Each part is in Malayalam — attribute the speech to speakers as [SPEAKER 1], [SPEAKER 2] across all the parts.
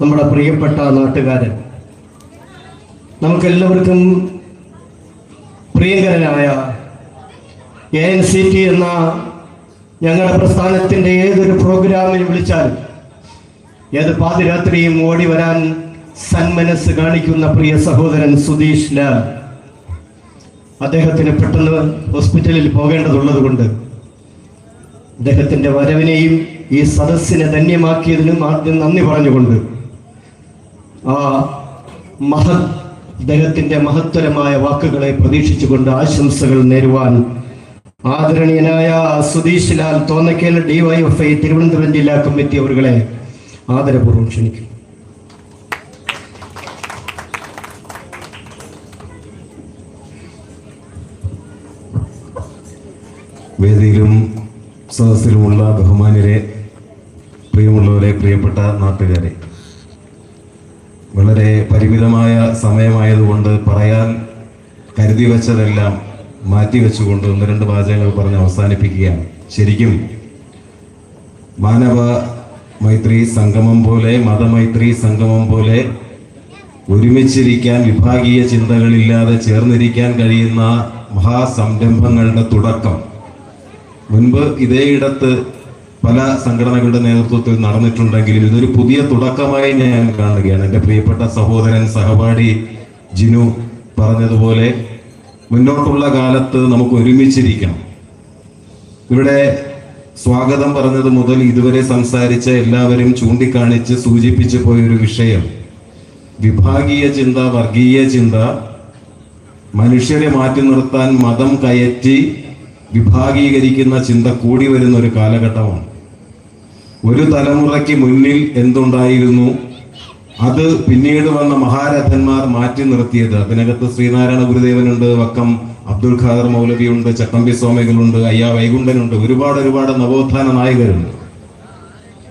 [SPEAKER 1] നമ്മുടെ പ്രിയപ്പെട്ട നാട്ടുകാരൻ. നമുക്കെല്ലാവർക്കും പ്രിയങ്കരനായ എ എൻ സി ടി എന്ന ഞങ്ങളുടെ പ്രസ്ഥാനത്തിന്റെ ഏതൊരു പ്രോഗ്രാമിൽ വിളിച്ചാലും ഏത് പാതിരാത്രിയും ഓടി വരാൻ സന്മനസ് കാണിക്കുന്ന പ്രിയ സഹോദരൻ സുധീഷ് ലാൽ. അദ്ദേഹത്തിന് പെട്ടെന്ന് ഹോസ്പിറ്റലിൽ പോകേണ്ടതുള്ളത് കൊണ്ട് അദ്ദേഹത്തിന്റെ വരവിനെയും ഈ സദസ്സിനെ ധന്യമാക്കിയതിനും ആദ്യം നന്ദി പറഞ്ഞുകൊണ്ട് ആ മഹത് അദ്ദേഹത്തിന്റെ മഹത്തരമായ വാക്കുകളെ പ്രതീക്ഷിച്ചുകൊണ്ട് ആശംസകൾ നേരുവാൻ ആദരണീയനായ സുധീഷ് ലാൽ തോന്നക്കേൽ ഡിവൈഎഫ്ഐ തിരുവനന്തപുരം ജില്ലാ കമ്മിറ്റി അവരുകളെ ആദരപൂർവം ക്ഷണിക്കും
[SPEAKER 2] വേദിയിലും സദസ്സിലുമുള്ള ബഹുമാനരെ പ്രിയമുള്ളവരെ പ്രിയപ്പെട്ട നാട്ടുകാരെ വളരെ പരിമിതമായ സമയമായതുകൊണ്ട് പറയാൻ കരുതി വെച്ചതെല്ലാം മാറ്റിവെച്ചുകൊണ്ട് ഒന്ന് രണ്ട് വാചകങ്ങൾ പറഞ്ഞ് അവസാനിപ്പിക്കുകയാണ്. ശരിക്കും മാനവ മൈത്രി സംഗമം പോലെ മതമൈത്രി സംഗമം പോലെ ഒരുമിച്ചിരിക്കാൻ വിഭാഗീയ ചിന്തകളില്ലാതെ ചേർന്നിരിക്കാൻ കഴിയുന്ന മഹാസംരംഭങ്ങളുടെ തുടക്കം. മുൻപ് ഇതേ പല സംഘടനകളുടെ നേതൃത്വത്തിൽ നടന്നിട്ടുണ്ടെങ്കിലും ഇതൊരു പുതിയ തുടക്കമായി ഞാൻ കാണുകയാണ്. എന്റെ പ്രിയപ്പെട്ട സഹോദരൻ സഹപാഠി ജിനു പറഞ്ഞതുപോലെ മുന്നോട്ടുള്ള കാലത്ത് നമുക്ക് ഒരുമിച്ചിരിക്കണം. ഇവിടെ സ്വാഗതം പറഞ്ഞത് മുതൽ ഇതുവരെ സംസാരിച്ച എല്ലാവരും ചൂണ്ടിക്കാണിച്ച് സൂചിപ്പിച്ചു പോയൊരു വിഷയം. വിഭാഗീയ ചിന്ത വർഗീയ ചിന്ത മനുഷ്യരെ മാറ്റി നിർത്താൻ മതം കയറ്റി വിഭാഗീകരിക്കുന്ന ചിന്ത കൂടി വരുന്ന ഒരു കാലഘട്ടമാണ്. ഒരു തലമുറയ്ക്ക് മുന്നിൽ എന്തുണ്ടായിരുന്നു? അത് പിന്നീട് വന്ന മഹാരഥന്മാർ മാറ്റി നിർത്തിയത്. അതിനകത്ത് ശ്രീനാരായണ ഗുരുദേവനുണ്ട് വക്കം അബ്ദുൽ ഖാദർ മൗലവിയുണ്ട് ചട്ടമ്പി സ്വാമികളുണ്ട് അയ്യാ വൈകുണ്ഠനുണ്ട് ഒരുപാട് ഒരുപാട് നവോത്ഥാന നായകരുണ്ട്.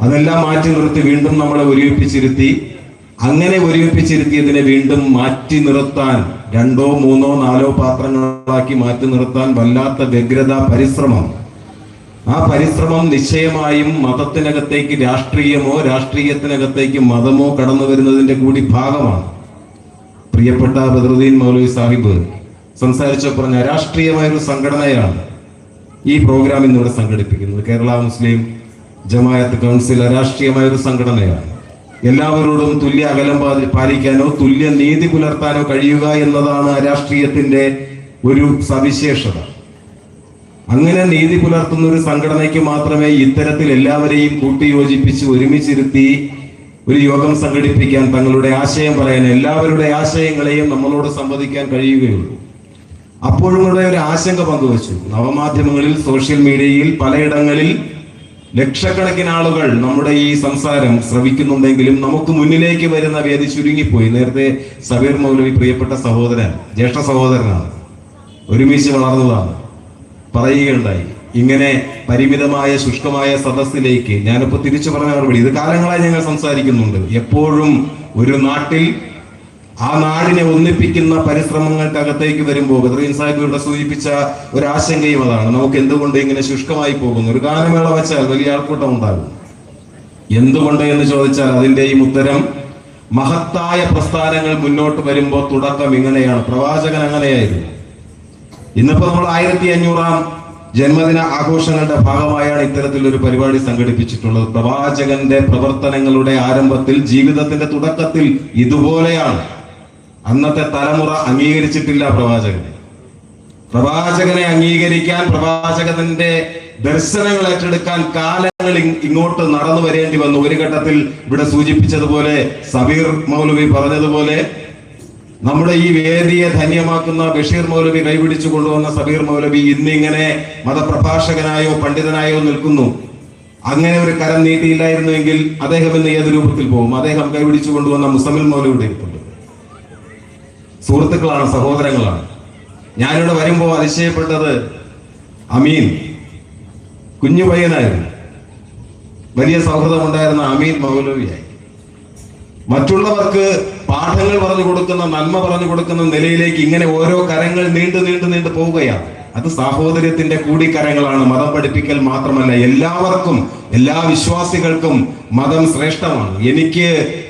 [SPEAKER 2] അതെല്ലാം മാറ്റി നിർത്തി വീണ്ടും നമ്മളെ ഒരുമിപ്പിച്ചിരുത്തി അങ്ങനെ ഒരുമിപ്പിച്ചിരുത്തിയതിനെ വീണ്ടും മാറ്റി നിർത്താൻ രണ്ടോ മൂന്നോ നാലോ പാത്രങ്ങളാക്കി മാറ്റി നിർത്താൻ വല്ലാത്ത വ്യഗ്രത പരിശ്രമം. ആ പരിശ്രമം നിശ്ചയമായും മതത്തിനകത്തേക്ക് രാഷ്ട്രീയമോ രാഷ്ട്രീയത്തിനകത്തേക്ക് മതമോ കടന്നു വരുന്നതിന്റെ കൂടി ഭാഗമാണ്. പ്രിയപ്പെട്ട ബദറുദ്ദീൻ മൗലവി സാഹിബ് സംസാരിച്ച പറഞ്ഞ രാഷ്ട്രീയമായൊരു സംഘടനയാണ് ഈ പ്രോഗ്രാം ഇന്നിവിടെ സംഘടിപ്പിക്കുന്നത്. കേരള മുസ്ലിം ജമായത്ത് കൗൺസിൽ അരാഷ്ട്രീയമായ ഒരു സംഘടനയാണ്. എല്ലാവരോടും തുല്യ അകലം പാലിക്കാനോ തുല്യ നീതി പുലർത്താനോ കഴിയുക എന്നതാണ് രാഷ്ട്രീയത്തിന്റെ ഒരു സവിശേഷത. അങ്ങനെ നീതി പുലർത്തുന്ന ഒരു സംഘടനയ്ക്ക് മാത്രമേ ഇത്തരത്തിൽ എല്ലാവരെയും കൂട്ടിയോജിപ്പിച്ച് ഒരുമിച്ചിരുത്തി ഒരു യോഗം സംഘടിപ്പിക്കാൻ തങ്ങളുടെ ആശയം പറയാൻ എല്ലാവരുടെ ആശയങ്ങളെയും നമ്മളോട് സംവദിക്കാൻ കഴിയുകയുള്ളൂ. അപ്പോഴും ഇവിടെ ഒരു ആശങ്ക പങ്കുവച്ചു. നവമാധ്യമങ്ങളിൽ സോഷ്യൽ മീഡിയയിൽ പലയിടങ്ങളിൽ ലക്ഷക്കണക്കിന് ആളുകൾ നമ്മുടെ ഈ സംസാരം ശ്രവിക്കുന്നുണ്ടെങ്കിലും നമുക്ക് മുന്നിലേക്ക് വരുന്ന വേദി ചുരുങ്ങിപ്പോയി. നേരത്തെ സബീർ മൗലവി പ്രിയപ്പെട്ട സഹോദരൻ ജ്യേഷ്ഠ സഹോദരനാണ്. ഒരുമിച്ച് വളർന്നതാണ്. പറയുകയുണ്ടായി ഇങ്ങനെ പരിമിതമായ ശുഷ്കമായ സദസ്സിലേക്ക് ഞാനിപ്പോ തിരിച്ചു പറഞ്ഞ മറുപടി ഇത് കാലങ്ങളായി ഞങ്ങൾ സംസാരിക്കുന്നുണ്ട്. എപ്പോഴും ഒരു നാട്ടിൽ ആ നാടിനെ ഒന്നിപ്പിക്കുന്ന പരിശ്രമങ്ങൾക്കകത്തേക്ക് വരുമ്പോൾ ബദ്രീൻ സാഹിബ് ഇവിടെ സൂചിപ്പിച്ച ഒരു ആശങ്കയും അതാണ്. നമുക്ക് എന്തുകൊണ്ട് ഇങ്ങനെ ശുഷ്കമായി പോകുന്നു? ഒരു ഗാനമേള വെച്ചാൽ വലിയ ആൾക്കൂട്ടം ഉണ്ടാകും. എന്തുകൊണ്ട് എന്ന് ചോദിച്ചാൽ അതിന്റെയും ഉത്തരം മഹത്തായ പ്രസ്ഥാനങ്ങൾ മുന്നോട്ട് വരുമ്പോൾ തുടക്കം ഇങ്ങനെയാണ്. പ്രവാചകൻ അങ്ങനെയായിരുന്നു. ഇന്നിപ്പോ നമ്മൾ ആയിരത്തി അഞ്ഞൂറാം ജന്മദിന ആഘോഷങ്ങളുടെ ഭാഗമായാണ് ഇത്തരത്തിലൊരു പരിപാടി സംഘടിപ്പിച്ചിട്ടുള്ളത്. പ്രവാചകന്റെ പ്രവർത്തനങ്ങളുടെ ആരംഭത്തിൽ ജീവിതത്തിന്റെ തുടക്കത്തിൽ ഇതുപോലെയാണ്. അന്നത്തെ തലമുറ അംഗീകരിച്ചിട്ടില്ല പ്രവാചകനെ പ്രവാചകനെ അംഗീകരിക്കാൻ പ്രവാചകന്റെ ദർശനങ്ങൾ ഏറ്റെടുക്കാൻ കാലങ്ങൾ ഇങ്ങോട്ട് നടന്നു വരേണ്ടി വന്നു. ഒരു ഘട്ടത്തിൽ ഇവിടെ സൂചിപ്പിച്ചതുപോലെ സബീർ മൗലവി പറഞ്ഞതുപോലെ നമ്മുടെ ഈ വേദിയെ ധന്യമാക്കുന്ന ബഷീർ മൗലവി കൈപിടിച്ചു കൊണ്ടുവന്ന സബീർ മൗലവി ഇന്നിങ്ങനെ മതപ്രഭാഷകനായോ പണ്ഡിതനായോ നിൽക്കുന്നു. അങ്ങനെ ഒരു കരം നീട്ടിയില്ലായിരുന്നുവെങ്കിൽ അദ്ദേഹം ഇന്ന് ഏത് രൂപത്തിൽ പോകും? അദ്ദേഹം കൈപിടിച്ചു കൊണ്ടുവന്ന മുസമിൽ മൗലവിയുടെ ഇരിപ്പുണ്ട് സുഹൃത്തുക്കളാണ് സഹോദരങ്ങളാണ്. ഞാനിവിടെ വരുമ്പോൾ അതിശയപ്പെട്ടത് അമീൻ കുഞ്ഞു പയ്യനായിരുന്നു. വലിയ സൗഹൃദമുണ്ടായിരുന്ന അമീൻ മൗലവിയായി. മറ്റുള്ളവർക്ക് പാഠങ്ങൾ പറഞ്ഞു കൊടുക്കുന്ന നന്മ പറഞ്ഞു കൊടുക്കുന്ന നിലയിലേക്ക് ഇങ്ങനെ ഓരോ കരങ്ങൾ നീണ്ടു നീണ്ടു നീണ്ടു പോവുകയാണ്. അത് സാഹോദര്യത്തിന്റെ കൂടിക്കരങ്ങളാണ്. മതം പഠിപ്പിക്കൽ മാത്രമല്ല എല്ലാവർക്കും എല്ലാ വിശ്വാസികൾക്കും മതം ശ്രേഷ്ഠമാണ്. എനിക്ക്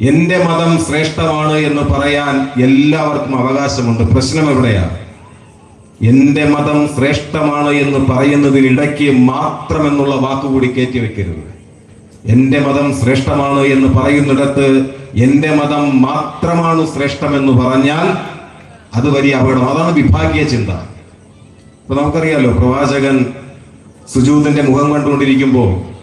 [SPEAKER 2] എന്റെ മതം ശ്രേഷ്ഠമാണ് എന്ന് പറയാൻ എല്ലാവർക്കും അവകാശമുണ്ട്. പ്രശ്നം എവിടെയാണ് എന്റെ മതം ശ്രേഷ്ഠമാണ് എന്ന് പറയുന്നതിനിടയ്ക്ക് മാത്രം എന്നുള്ള വാക്കുകൂടി കയറ്റി വെക്കരുത്. എന്റെ മതം ശ്രേഷ്ഠമാണ് എന്ന് പറയുന്നിടത്ത് എന്റെ മതം മാത്രമാണ് ശ്രേഷ്ഠമെന്ന് പറഞ്ഞാൽ അത് വലിയ അപകടം. അതാണ് വിഭാഗീയ ചിന്ത. ഇപ്പൊ നമുക്കറിയാലോ പ്രവാചകൻ സുജൂതിന്റെ മുഖം കണ്ടുകൊണ്ടിരിക്കുമ്പോൾ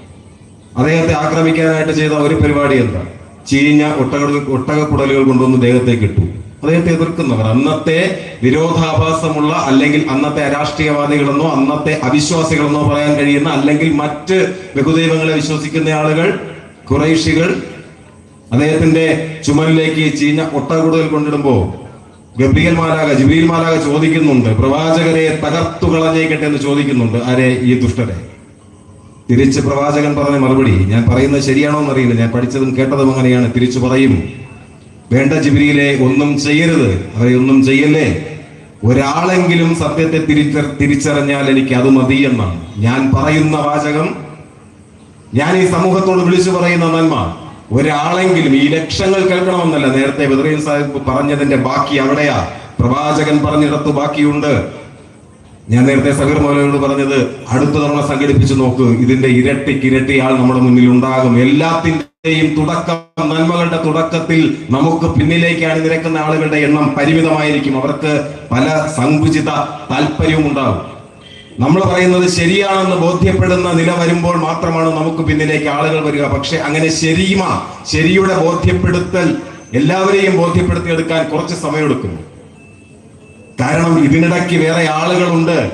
[SPEAKER 2] അദ്ദേഹത്തെ ആക്രമിക്കാനായിട്ട് ചെയ്ത ഒരു പരിപാടി എന്താ? ചീഞ്ഞ ഒട്ടക ഒട്ടകക്കുടലുകൾ കൊണ്ടുവന്ന് ദേഹത്തേക്ക് ഇട്ടു. അദ്ദേഹത്തെ എതിർക്കുന്നവർ അന്നത്തെ വിരോധാഭാസമുള്ള അല്ലെങ്കിൽ അന്നത്തെ അരാഷ്ട്രീയവാദികളെന്നോ അന്നത്തെ അവിശ്വാസികളെന്നോ പറയാൻ കഴിയുന്ന അല്ലെങ്കിൽ മറ്റ് ബഹുദൈവങ്ങളെ വിശ്വസിക്കുന്ന ആളുകൾ കുറേശികൾ അദ്ദേഹത്തിന്റെ ചുമലിലേക്ക് ചീഞ്ഞ ഒട്ടകുടൽ കൊണ്ടിടുമ്പോ ഗബ്രിയൽ മാലാക ജിബ്രീൽ മാലാക ചോദിക്കുന്നുണ്ട് പ്രവാചകരെ തകർത്തു കളഞ്ഞേക്കട്ടെ എന്ന് ചോദിക്കുന്നുണ്ട്. ആരെ? ഈ ദുഷ്ടരെ. തിരിച്ച് പ്രവാചകൻ പറഞ്ഞ മറുപടി ഞാൻ പറയുന്നത് ശരിയാണോ എന്നറിയില്ല. ഞാൻ പഠിച്ചതും കേട്ടതും അങ്ങനെയാണ്. തിരിച്ചു പറയും വേണ്ട ജിബിരിയിലെ ഒന്നും ചെയ്യരുത്. അവരെ ഒന്നും ചെയ്യല്ലേ? ഒരാളെങ്കിലും സത്യത്തെ തിരിച്ച തിരിച്ചറിഞ്ഞാൽ എനിക്ക് അത് മതി എന്നാണ് ഞാൻ പറയുന്ന വാചകം ഞാൻ ഈ സമൂഹത്തോട് വിളിച്ചു പറയുന്ന നന്മ. ഒരാളെങ്കിലും ഈ ലക്ഷങ്ങൾ കേൾക്കണമെന്നല്ല. നേരത്തെ ബദറീൻ സാഹിബ് പറഞ്ഞതിന്റെ ബാക്കി അവിടെയാ. പ്രവാചകൻ പറഞ്ഞിടത്ത് ബാക്കിയുണ്ട്. ഞാൻ നേരത്തെ സഹീർ മൗലയോട് പറഞ്ഞത് അടുത്ത തവണ സംഘടിപ്പിച്ചു നോക്ക്. ഇതിന്റെ ഇരട്ടി ആൾ നമ്മുടെ മുന്നിൽ ഉണ്ടാകും. എല്ലാത്തിന്റെയും തുടക്കം നന്മകളുടെ തുടക്കത്തിൽ നമുക്ക് പിന്നിലേക്ക് അണിനിരക്കുന്ന ആളുകളുടെ എണ്ണം പരിമിതമായിരിക്കും. അവർക്ക് പല സങ്കുചിത താല്പര്യവും ഉണ്ടാകും. നമ്മൾ പറയുന്നത് ശരിയാണെന്ന് ബോധ്യപ്പെടുന്ന നില വരുമ്പോൾ മാത്രമാണ് നമുക്ക് പിന്നിലേക്ക് ആളുകൾ വരിക. പക്ഷെ അങ്ങനെ ശരിയുമ. ശരിയുടെ ബോധ്യപ്പെടുത്തൽ എല്ലാവരെയും ബോധ്യപ്പെടുത്തിയെടുക്കാൻ കുറച്ച് സമയമെടുക്കും കാരണം ഇതിനിടയ്ക്ക് വേറെ ആളുകളുണ്ട്.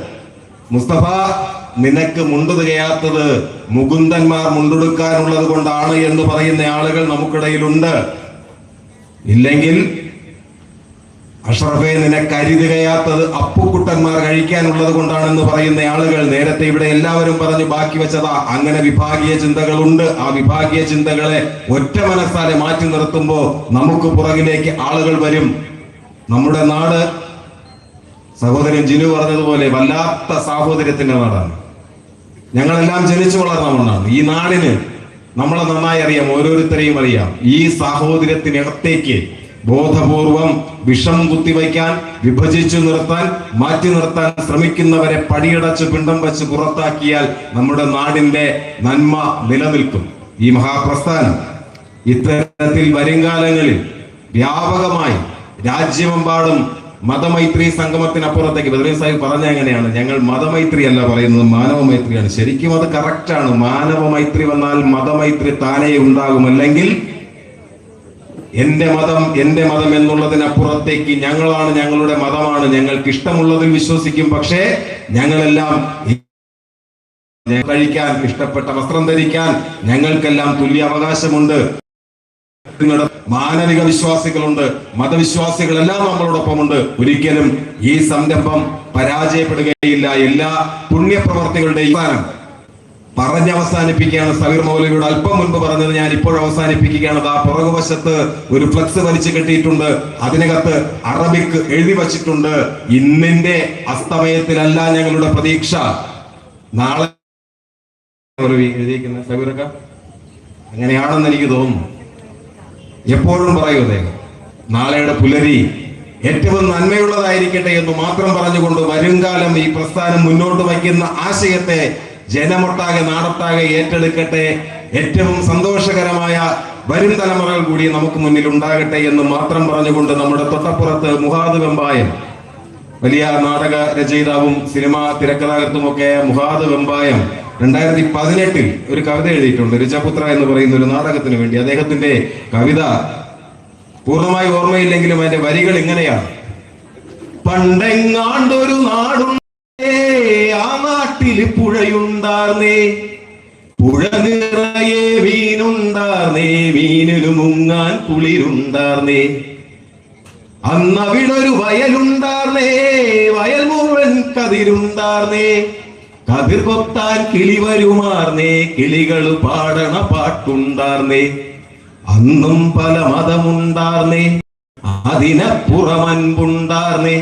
[SPEAKER 2] മുസ്തഫ നിനക്ക് മുണ്ടു തികയാത്തത് മുകുന്ദന്മാർ മുണ്ടെടുക്കാനുള്ളത് കൊണ്ടാണ് എന്ന് പറയുന്ന ആളുകൾ നമുക്കിടയിലുണ്ട്. ഇല്ലെങ്കിൽ അഷ്റഫെ നിനക്ക് അരിതികയാത്തത് അപ്പുക്കുട്ടന്മാർ കഴിക്കാനുള്ളത് കൊണ്ടാണെന്ന് പറയുന്ന ആളുകൾ നേരത്തെ ഇവിടെ എല്ലാവരും പറഞ്ഞു ബാക്കി വെച്ചതാ. അങ്ങനെ വിഭാഗീയ ചിന്തകളുണ്ട്. ആ വിഭാഗീയ ചിന്തകളെ ഒറ്റ മനസ്സാലെ മാറ്റി നിർത്തുമ്പോൾ നമുക്ക് പുറകിലേക്ക് ആളുകൾ വരും. നമ്മുടെ നാട് സഹോദരൻ ജിനു പറഞ്ഞതുപോലെ വല്ലാത്ത സാഹോദര്യത്തിന്റെ നാടാണ്. ഞങ്ങളെല്ലാം ജനിച്ചു വളർന്ന മണ്ണാണ്. ഈ നാടിന് നമ്മളെ നന്നായി അറിയാം ഓരോരുത്തരെയും അറിയാം. ഈ സാഹോദര്യത്തിനകത്തേക്ക് ബോധപൂർവം വിഷം കുത്തിവയ്ക്കാൻ വിഭജിച്ചു നിർത്താൻ മാറ്റി നിർത്താൻ ശ്രമിക്കുന്നവരെ പടിയടച്ച് പിണ്ടം വെച്ച് പുറത്താക്കിയാൽ നമ്മുടെ നാടിന്റെ നന്മ നിലനിൽക്കും. ഈ മഹാപ്രസ്ഥാനം ഇത്തരത്തിൽ വരുംകാലങ്ങളിൽ വ്യാപകമായി രാജ്യമെമ്പാടും മതമൈത്രി സംഗമത്തിനപ്പുറത്തേക്ക് ബദറീൻ സാഹിബ് പറഞ്ഞ എങ്ങനെയാണ്? ഞങ്ങൾ മതമൈത്രി അല്ല പറയുന്നത് മാനവ മൈത്രിയാണ് ശരിക്കും അത് കറക്റ്റാണ് മാനവ മൈത്രി വന്നാൽ മതമൈത്രി താനേ ഉണ്ടാകും. അല്ലെങ്കിൽ എന്റെ മതം എന്റെ മതം എന്നുള്ളതിനപ്പുറത്തേക്ക് ഞങ്ങളാണ് ഞങ്ങളുടെ മതമാണ്. ഞങ്ങൾക്ക് ഇഷ്ടമുള്ളതിൽ വിശ്വസിക്കും. പക്ഷേ ഞങ്ങളെല്ലാം കഴിക്കാൻ ഇഷ്ടപ്പെട്ട വസ്ത്രം ധരിക്കാൻ ഞങ്ങൾക്കെല്ലാം തുല്യ അവകാശമുണ്ട്. മാനവിക വിശ്വാസികളുണ്ട് മതവിശ്വാസികളെല്ലാം നമ്മളോടൊപ്പമുണ്ട്. ഒരിക്കലും ഈ സംരംഭം പരാജയപ്പെടുകയില്ല. എല്ലാ പുണ്യപ്രവർത്തികളുടെയും സ്ഥാനം. പറഞ്ഞ് അവസാനിപ്പിക്കുകയാണ് സബീർ മൗലവിയോട് അല്പം മുൻപ് പറഞ്ഞത് ഞാൻ ഇപ്പോൾ അവസാനിപ്പിക്കുകയാണ്. ആ പുറകുവശത്ത് ഒരു ഫ്ലക്സ് വലിച്ചു കെട്ടിയിട്ടുണ്ട്. അതിനകത്ത് അറബിക്ക് എഴുതി വച്ചിട്ടുണ്ട്. ഇന്നിന്റെ അസ്തമയത്തിലല്ല ഞങ്ങളുടെ പ്രതീക്ഷ. നാളെ എഴുതിയിരിക്കുന്ന സബീറക്ക അങ്ങനെയാണെന്ന് എനിക്ക് തോന്നുന്നു. എപ്പോഴും പറയൂ അദ്ദേഹം നാളെയുടെ പുലരി ഏറ്റവും നന്മയുള്ളതായിരിക്കട്ടെ എന്ന് മാത്രം പറഞ്ഞുകൊണ്ട് വരുംകാലം ഈ പ്രസ്ഥാനം മുന്നോട്ട് വയ്ക്കുന്ന ആശയത്തെ ജനമൊട്ടാകെ നാടൊട്ടാകെ ഏറ്റെടുക്കട്ടെ. ഏറ്റവും സന്തോഷകരമായ വരും തലമുറകൾ കൂടി നമുക്ക് മുന്നിൽ ഉണ്ടാകട്ടെ എന്ന് മാത്രം പറഞ്ഞുകൊണ്ട് നമ്മുടെ തൊട്ടപ്പുറത്ത് മുഹാദ് വെമ്പായം വലിയ നാടക രചയിതാവും സിനിമാ തിരക്കഥാകൃത്തുമൊക്കെ മുഹാദ് വെമ്പായം രണ്ടായിരത്തി പതിനെട്ടിൽ ഒരു കവിത എഴുതിയിട്ടുണ്ട്. രുചപുത്ര എന്ന് പറയുന്ന ഒരു നാടകത്തിന് വേണ്ടി. അദ്ദേഹത്തിന്റെ കവിത പൂർണമായി ഓർമ്മയില്ലെങ്കിലും അതിന്റെ വരികൾ ഇങ്ങനെയാണ്. പണ്ടെങ്ങാണ്ടൊരു നാടുണ്ടേ ആ നാട്ടിൽ പുഴയുണ്ടാർന്നേ. പുഴ നിറയെ മീനുണ്ടാർന്നേ മീനിനു മുങ്ങാൻ കുളിരുണ്ടാർന്നേ. അന്നവിടൊരു വയലുണ്ടാർന്നേ വയൽ മുഴുവൻ കതിരുണ്ടാർന്നേ. കതിർ കൊത്താൻ കിളി വരുമാർന്നേ കിളികൾ പാടണ പാട്ടുണ്ടാർന്നേ. അന്നും പല മതമുണ്ടാർന്നേ അതിനപ്പുറമൻപുണ്ടാർന്നേ.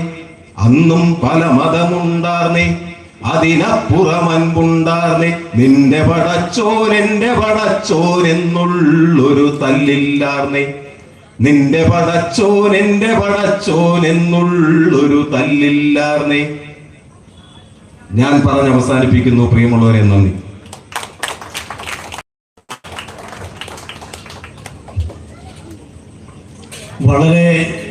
[SPEAKER 2] അന്നും പല മതമുണ്ടാർന്നേ അതിനപ്പുറം അൻപുണ്ടാർന്നേ നിന്റെ പടച്ചോൻ എന്നുള്ളൊരു തല്ലില്ലാർന്നേ. നിന്റെ പടച്ചോൻ എന്റെ പടച്ചോൻ എന്നുള്ളൊരു തല്ലില്ലാർന്നേ. ഞാൻ പറഞ്ഞ് അവസാനിപ്പിക്കുന്നു. പ്രിയമുള്ളവരെ നന്ദി.
[SPEAKER 1] വളരെ